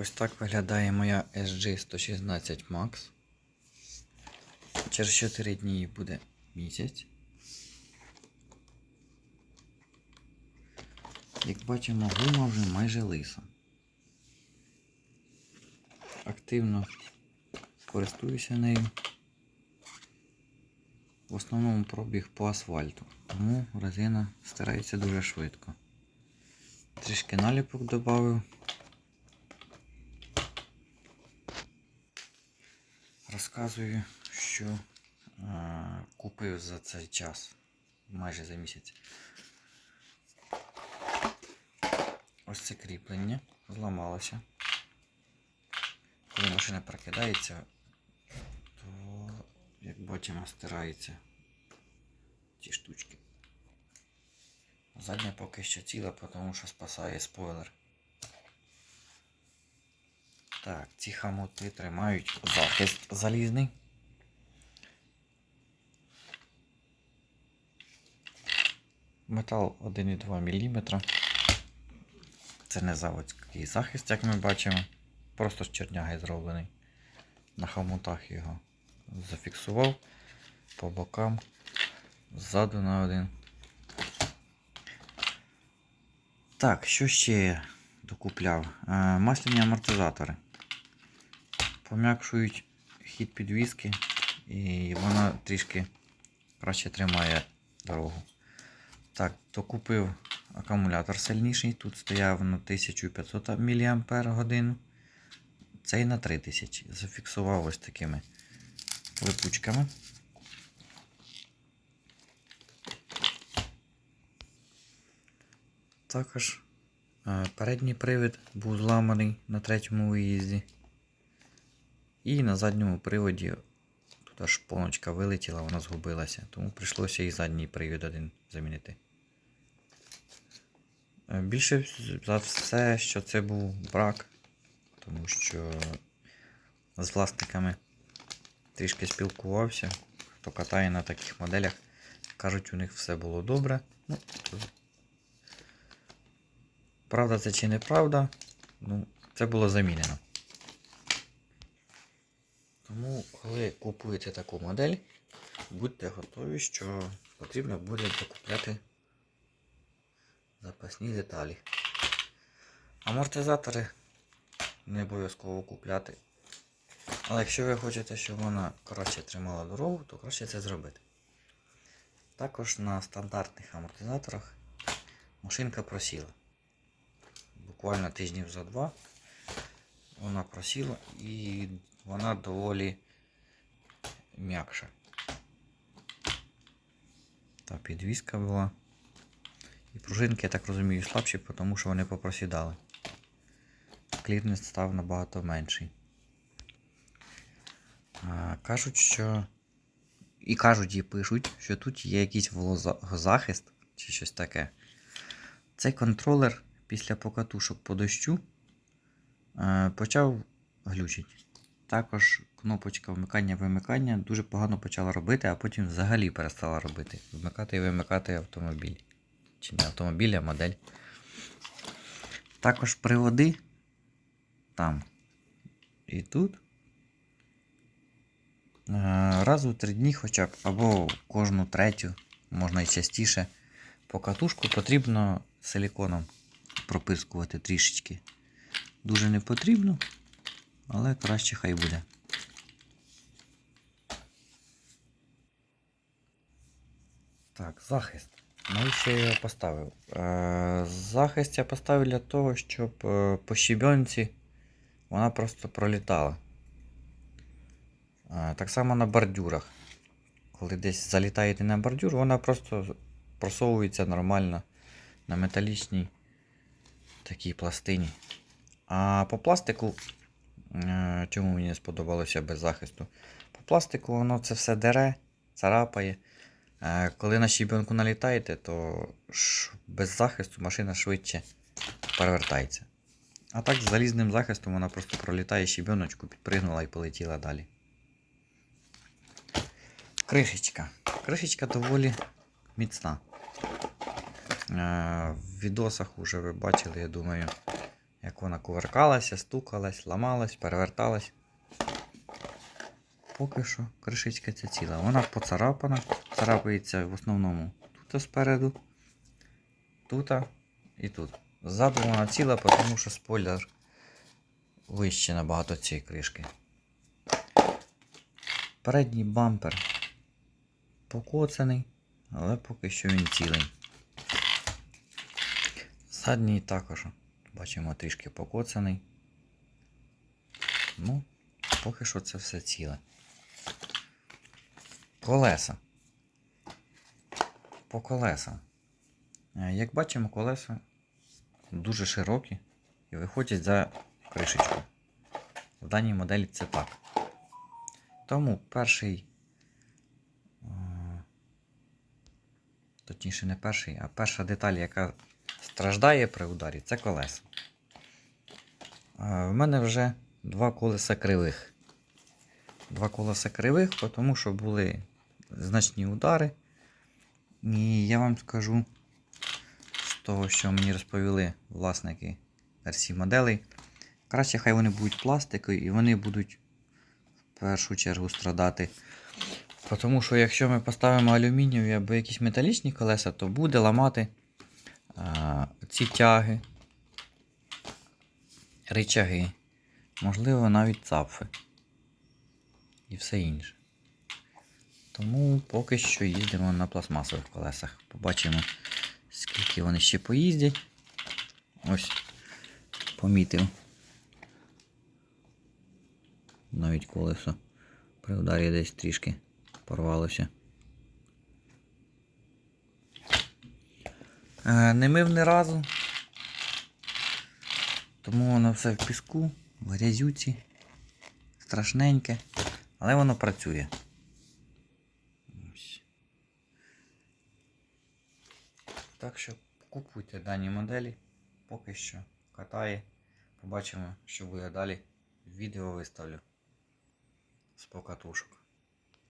Ось так виглядає моя SG116 Max. Через 4 дні буде місяць. Як бачимо, гума вже майже лиса. Активно користуюся нею. В основному пробіг по асфальту, тому резина стирається дуже швидко. Трішки наліпок додав. Розказую, що е, купив за цей час, майже за місяць. Ось це кріплення зламалося. Коли машина прокидається, то, як бачимо, стираються ці штучки. Задня поки що ціла, тому що спасає спойлер. Так, ці хамоти тримають захист залізний. Метал 1,2 мм. Це не заводський захист, як ми бачимо. Просто з черняги зроблений. На хомутах його зафіксував по бокам, ззаду на один. Так, що ще я докупляв? Е, масляні амортизатори. Пом'якшують хід підвіски і вона трішки краще тримає дорогу. Так, докупив акумулятор сильніший. Тут стояв на 1500 мАч. Цей на 3000. Зафіксував ось такими липучками. Також е, передній привід був зламаний на третьому виїзді. І на задньому приводі тут аж поночка вилетіла, вона згубилася, тому прийшлося і задній привід один замінити. Е, Більше за все, що це був брак, тому що з власниками трішки спілкувався, хто катає на таких моделях. Кажуть, у них все було добре. Ну. Правда це чи неправда, ну, це було замінено. Тому, коли купуєте таку модель, будьте готові, що потрібно буде докупляти запасні деталі. Амортизатори не обов'язково купляти. Але якщо ви хочете, щоб вона краще тримала дорогу, то краще це зробити. Також на стандартних амортизаторах машинка просіла. Буквально тижнів за два вона просіла і вона доволі м'якша. Та підвіска була. І пружинки, я так розумію, слабші, тому що вони попросідали. Клірнес став набагато менший. А, кажуть, що. І кажуть, і пишуть, що тут є якийсь волозахист чи щось таке. Цей контролер після покатушок по дощу почав глючити. Також кнопочка вмикання-вимикання дуже погано почала робити, а потім взагалі перестала робити. Вмикати і вимикати автомобіль. Чи не автомобіль, а модель. Також приводи там і тут. Е, Раз у три дні хоча б, або кожну третю, можна і частіше, по катушку потрібно силіконом пропискувати трішечки. Дуже не потрібно, але краще хай буде. Так, захист. Навіщо я його поставив? Е, захист я поставив для того, щоб е, по щебенці вона просто пролітала. Е, так само на бордюрах. Коли десь залітаєте на бордюр, вона просто просовується нормально на металічній такій пластині. А по пластику, е, чому мені сподобалося без захисту? По пластику воно це все дере, царапає. Е, Коли на щебенку налітаєте, то без захисту машина швидше перевертається. А так з залізним захистом вона просто пролітає щебеночку, підпригнула і полетіла далі. Кришечка. Кришечка доволі міцна. Е, В відосах вже ви бачили, я думаю, як вона кувыркалася, стукалась, ламалась, переверталась. Поки що кришечка ця ціла. Вона поцарапана, царапається в основному тут спереду, тут і тут. Ззаду вона ціла, тому що спойлер вище набагато цієї кришки. Передній бампер покоцаний, але поки що він цілий. Задній також, бачимо, трішки покоцаний. Ну, поки що це все ціле. Колеса. По колесам. Е, Як бачимо, колеса дуже широкі і виходять за кришечку. В даній моделі це так. Тому перший, е, точніше не перший, а перша деталь, яка страждає при ударі, це колеса. В мене вже два колеса кривих. Два колеса кривих, тому що були значні удари. І я вам скажу з того, що мені розповіли власники RC моделей. Краще хай вони будуть пластикові і вони будуть в першу чергу страдати. Тому що якщо ми поставимо алюмінієві або якісь металічні колеса, то буде ламати ці тяги, ричаги, можливо, навіть цапфи і все інше. Тому поки що їздимо на пластмасових колесах. Побачимо, скільки вони ще поїздять. Ось, помітив. Навіть колесо при ударі десь трішки порвалося. Не мив ні разу. Тому воно все в піску, в грязюці, страшненьке, але воно працює. Так що купуйте дані моделі, поки що катає. Побачимо, що буде далі. Відео виставлю з покатушок.